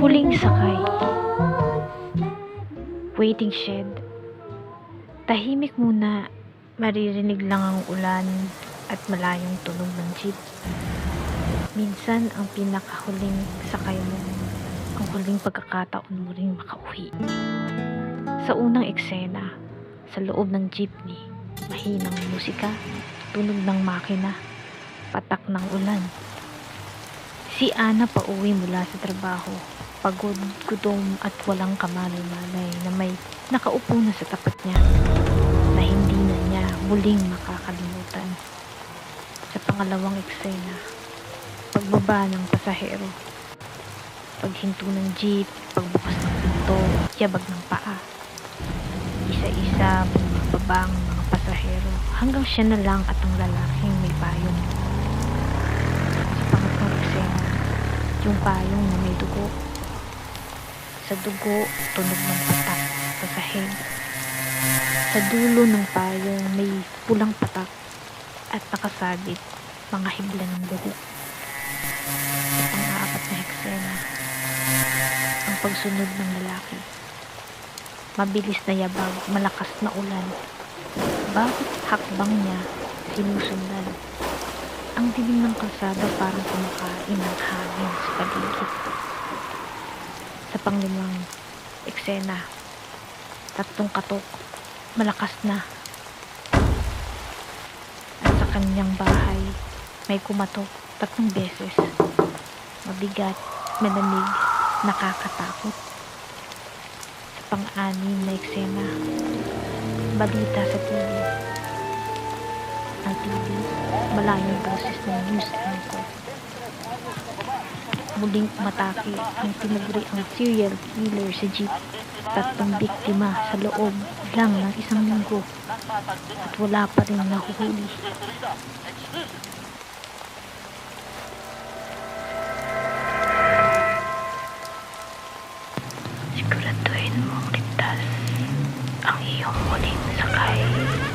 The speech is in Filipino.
Huling sakay. Waiting shed. Tahimik muna, maririnig lang ang ulan at malayong tunog ng jeep. Minsan ang pinakahuling sakay mo, ang huling pagkakataon mo ring makauwi. Sa unang eksena, sa loob ng jeepney, mahinang musika, tunog ng makina, patak ng ulan. Si Ana pauwi mula sa trabaho, pagod, gutom at walang kamalay-malay na may nakaupo na sa tapat niya na hindi na niya muling makakalimutan. Sa pangalawang eksena, pagbaba ng pasahero, paghinto ng jeep, pagbukas ng pinto, yabag ng paa. Isa-isa bumababa ang mga pasahero hanggang siya na lang at ang lalaking may payong. Sa pangatlong eksena, yung payong na may dugo. Sa dugo, tunog ng patak sa. Sa dulo ng payong may pulang patak at nakasabit mga hibla ng dugo. Sa pang-aapat na eksena, ang pagsunod ng lalaki. Mabilis na yabag, malakas na ulan. Bawat hakbang niya, sinusundan. Ang dilim ng kalsada parang kumakain ng hangin sa paligid. Sa panglimang eksena, tatlong katok, malakas na. At sa kanyang bahay, may kumatok tatlong beses. Mabigat, malamig, nakakatakot. Sa pang-anim na eksena, balita sa TV. Ang TV, malayong boses ng news anchor. Muling umatake ang tinaguri ang serial killer sa jeep. Tatlong biktima sa loob lang ng isang linggo at wala pa rin nahuhuli. Siguraduhin mong ligtas ang iyong muling sakay.